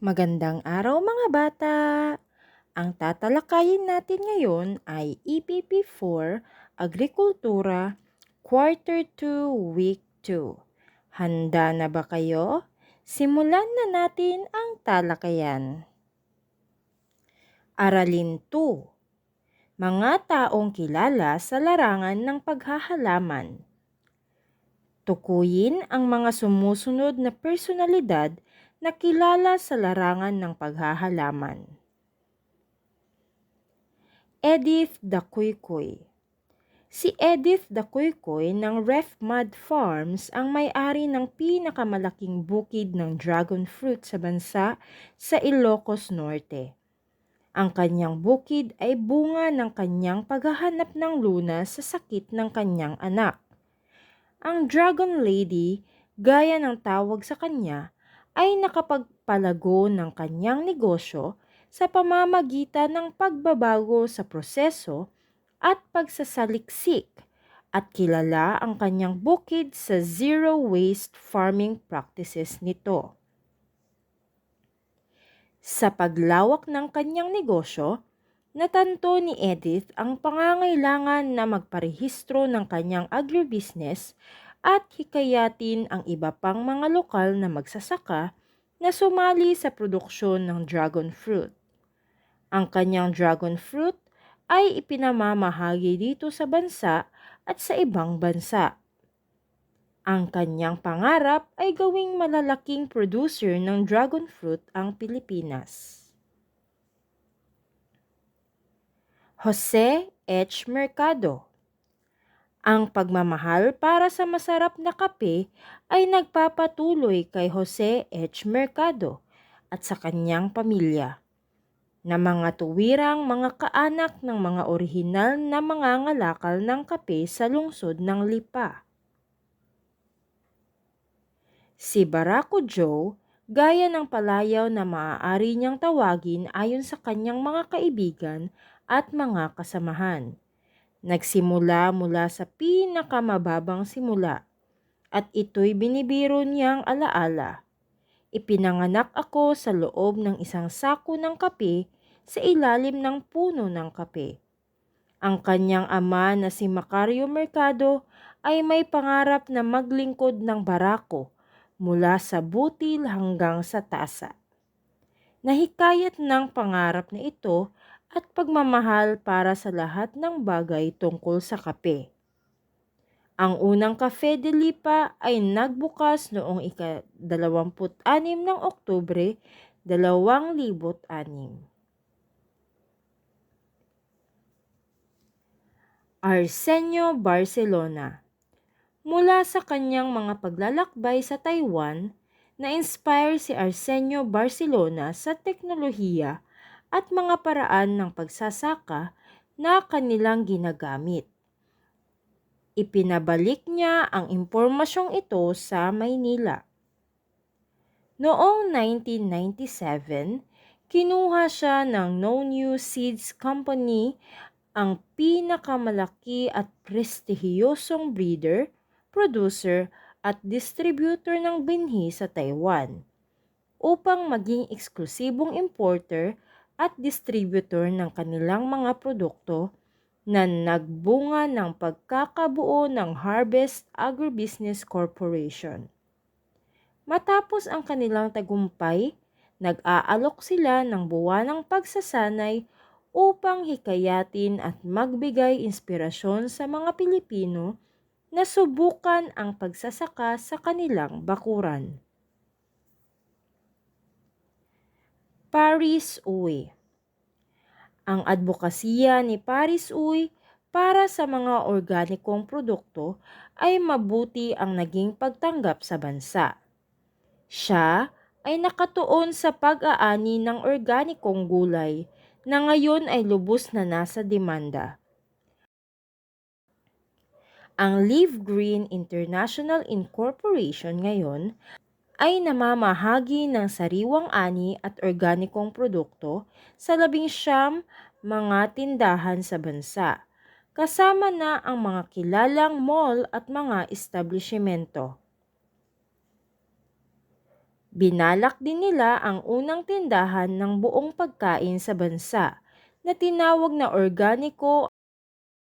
Magandang araw mga bata! Ang tatalakayin natin ngayon ay EPP4 Agrikultura Quarter 2 Week 2. Handa na ba kayo? Simulan na natin ang talakayan. Aralin 2 Mga taong kilala sa larangan ng paghahalaman. Tukuyin ang mga sumusunod na personalidad na kilala sa larangan ng paghahalaman. Edith Dakuykuy Si Edith Dakuykuy ng Ref Mud Farms ang may-ari ng pinakamalaking bukid ng dragon fruit sa bansa sa Ilocos Norte. Ang kanyang bukid ay bunga ng kanyang paghahanap ng lunas sa sakit ng kanyang anak. Ang Dragon Lady, gaya ng tawag sa kanya, ay nakapagpalago ng kanyang negosyo sa pamamagitan ng pagbabago sa proseso at pagsasaliksik at kilala ang kanyang bukid sa zero waste farming practices nito. Sa paglawak ng kanyang negosyo, natanto ni Edith ang pangangailangan na magparehistro ng kanyang agribusiness at hikayatin ang iba pang mga lokal na magsasaka na sumali sa produksyon ng dragon fruit. Ang kanyang dragon fruit ay ipinamamahagi dito sa bansa at sa ibang bansa. Ang kanyang pangarap ay gawing malalaking producer ng dragon fruit ang Pilipinas. Jose H. Mercado ang pagmamahal para sa masarap na kape ay nagpapatuloy kay Jose H. Mercado at sa kanyang pamilya na mga tuwirang mga kaanak ng mga orihinal na mga ngalakal ng kape sa lungsod ng Lipa. Si Barako Joe, gaya ng palayaw na maaari niyang tawagin ayon sa kanyang mga kaibigan at mga kasamahan Nagsimula mula sa pinakamababang simula at ito'y binibiro niyang alaala. Ipinanganak ako sa loob ng isang sako ng kape sa ilalim ng puno ng kape. Ang kanyang ama na si Macario Mercado ay may pangarap na maglingkod ng barako mula sa butil hanggang sa tasa. Nahikayat ng pangarap na ito at pagmamahal para sa lahat ng bagay tungkol sa kape. Ang unang Cafe de Lipa ay nagbukas noong ika-26 ng Oktubre 2006. Arsenio Barcelona Mula sa kanyang mga paglalakbay sa Taiwan, na-inspire si Arsenio Barcelona sa teknolohiya at mga paraan ng pagsasaka na kanilang ginagamit. Ipinabalik niya ang impormasyong ito sa Maynila. Noong 1997, kinuha siya ng No New Seeds Company ang pinakamalaki at prestihiyosong breeder, producer at distributor ng binhi sa Taiwan upang maging eksklusibong importer at distributor ng kanilang mga produkto na nagbunga ng pagkakabuo ng Harvest Agribusiness Corporation. Matapos ang kanilang tagumpay, nag-aalok sila ng buwanang pagsasanay upang hikayatin at magbigay inspirasyon sa mga Pilipino na subukan ang pagsasaka sa kanilang bakuran. Paris Uy Ang advokasya ni Paris Uy para sa mga organikong produkto ay mabuti ang naging pagtanggap sa bansa. Siya ay nakatuon sa pag-aani ng organikong gulay na ngayon ay lubos na nasa demanda. Ang Live Green International Incorporation ngayon ay namamahagi ng sariwang ani at organikong produkto sa labing siyam mga tindahan sa bansa, kasama na ang mga kilalang mall at mga establishmento. Binalak din nila ang unang tindahan ng buong pagkain sa bansa na tinawag na organiko.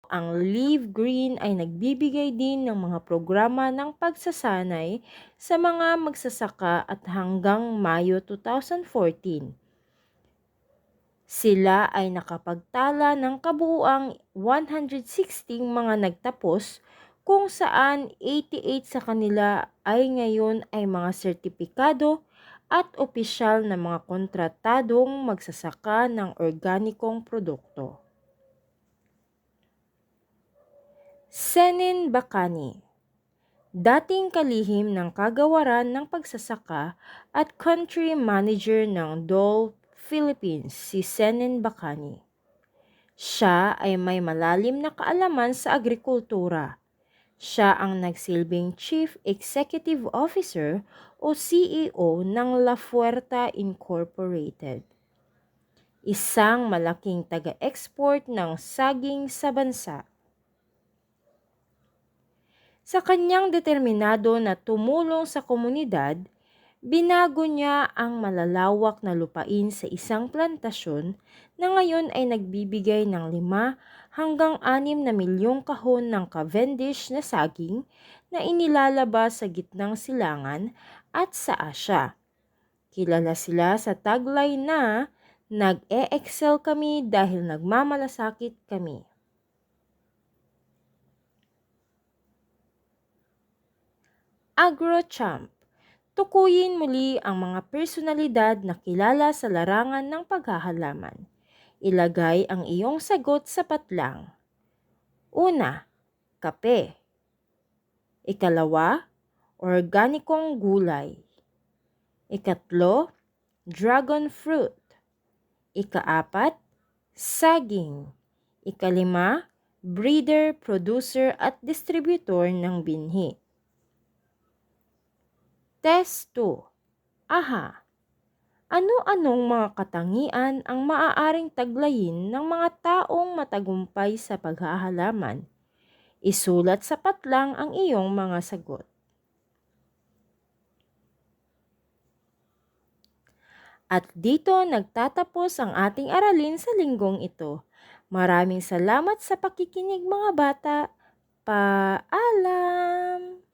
Ang Live Green ay nagbibigay din ng mga programa ng pagsasanay sa mga magsasaka at hanggang Mayo 2014. Sila ay nakapagtala ng kabuuang 116 mga nagtapos kung saan 88 sa kanila ay ngayon ay mga sertipikado at opisyal na mga kontratadong magsasaka ng organikong produkto. Senin Bakani Dating kalihim ng kagawaran ng pagsasaka at country manager ng Dole Philippines si Senin Bakani. Siya ay may malalim na kaalaman sa agrikultura. Siya ang nagsilbing Chief Executive Officer o CEO ng La Fuerta Incorporated. Isang malaking taga-export ng saging sa bansa. Sa kanyang determinado na tumulong sa komunidad, binago niya ang malalawak na lupain sa isang plantasyon na ngayon ay nagbibigay ng 5 hanggang 6 na milyong kahon ng Cavendish na saging na inilalabas sa gitnang silangan at sa Asya. Kilala sila sa taglay na nag-e-excel kami dahil nagmamalasakit kami. AgroChamp. Tukuyin muli ang mga personalidad na kilala sa larangan ng paghahalaman. Ilagay ang iyong sagot sa patlang. Una, kape. Ikalawa, organikong gulay. Ikatlo, dragon fruit. Ikaapat, saging. Ikalima, breeder, producer at distributor ng binhi. Test 2. Aha. Ano-anong mga katangian ang maaaring taglayin ng mga taong matagumpay sa paghahalaman? Isulat sa patlang ang iyong mga sagot. At dito nagtatapos ang ating aralin sa linggong ito. Maraming salamat sa pakikinig mga bata. Paalam!